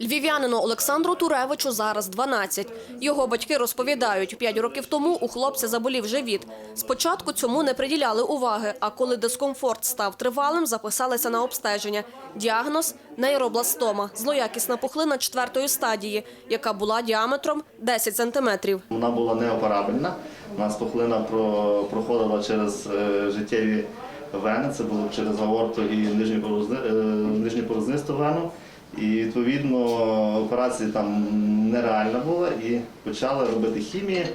Львів'янину Олександру Туревичу зараз 12. Його батьки розповідають, 5 років тому у хлопця заболів живіт. Спочатку цьому не приділяли уваги, а коли дискомфорт став тривалим, записалися на обстеження. Діагноз – нейробластома – злоякісна пухлина четвертої стадії, яка була діаметром 10 сантиметрів. Вона була неоперабельна. У нас пухлина про- проходила через е, життєві вени, це було через аорту і нижню, порозни, е, нижню вену. І відповідно операція там нереальна була і почали робити хімії.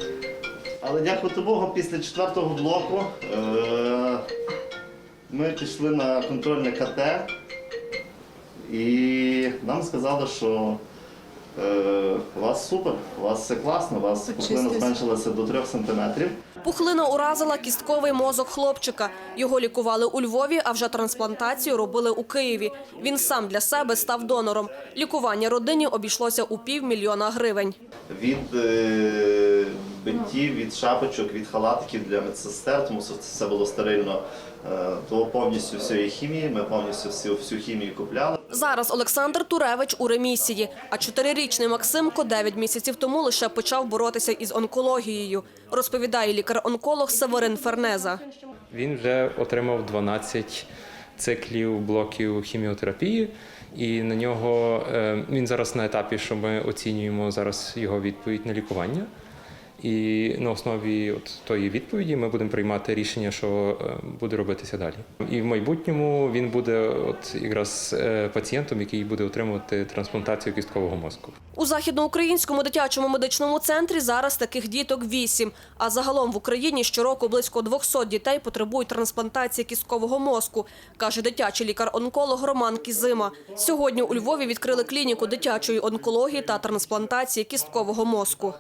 Але дякувати Богу, після четвертого блоку е, ми пішли на контрольне КТ і нам сказали, що у вас супер, у вас все класно, у вас пухлина зменшилася до 3 сантиметрів. Пухлина уразила кістковий мозок хлопчика. Його лікували у Львові, а вже трансплантацію робили у Києві. Він сам для себе став донором. Лікування родині обійшлося у півмільйона гривень. Від е, бинтів, від шапочок, від халатиків для медсестер, тому що це було стерильно, е, то повністю всієї хімії. Ми повністю всю, всю хімію купляли. Зараз Олександр Туревич у ремісії, а чотирирічний Максимко дев'ять місяців тому лише почав боротися із онкологією, розповідає лікар-онколог Северин Фернеза. Він вже отримав 12 циклів блоків хіміотерапії, і на нього е, він зараз на етапі, що ми оцінюємо зараз його відповідь на лікування. І на основі от тої відповіді ми будемо приймати рішення, що е, буде робитися далі. І в майбутньому він буде от якраз е, пацієнтом, який буде отримувати трансплантацію кісткового мозку. У західноукраїнському дитячому медичному центрі зараз таких діток вісім. А загалом в Україні щороку близько 200 дітей потребують трансплантації кісткового мозку, каже дитячий лікар-онколог Роман Кізима. Сьогодні у Львові відкрили клініку дитячої онкології та трансплантації кісткового мозку.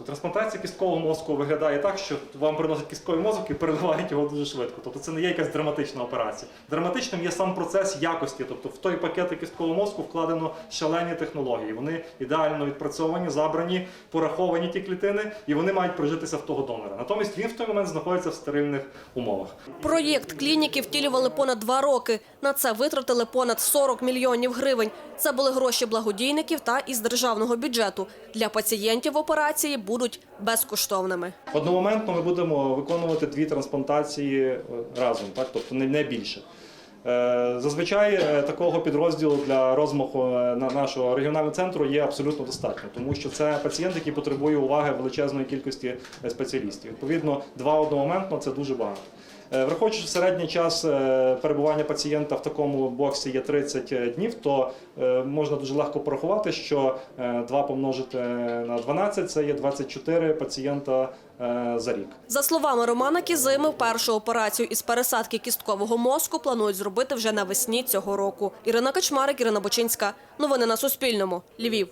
Трансплантація кісткового мозку виглядає так, що вам приносять кістковий мозок і переливають його дуже швидко. Тобто це не є якась драматична операція. Драматичним є сам процес якості. Тобто в той пакет кісткового мозку вкладено шалені технології. Вони ідеально відпрацьовані, забрані, пораховані ті клітини, і вони мають прижитися в того донора. Натомість він в той момент знаходиться в стерильних умовах. Проєкт клініки втілювали понад два роки. На це витратили понад 40 мільйонів гривень. Це були гроші благодійників та із державного бюджету. Для пацієнтів операції будуть безкоштовними. Одномоментно ми будемо виконувати дві трансплантації е, разом, так? тобто не, більше. Е, Зазвичай е, такого підрозділу для розмаху на нашого регіонального центру є абсолютно достатньо, тому що це пацієнт, який потребує уваги величезної кількості спеціалістів. Відповідно, два одномоментно це дуже багато. Е, Враховуючи, що середній час е, перебування пацієнта в такому боксі є 30 днів, то е, можна дуже легко порахувати, що е, 2 помножити на 12 – це є 24 пацієнта е, за рік. За словами Романа Кізими, першу операцію із пересадки кісткового мозку планують зробити вже навесні цього року. Ірина Качмарик, Ірина Бочинська. Новини на Суспільному. Львів.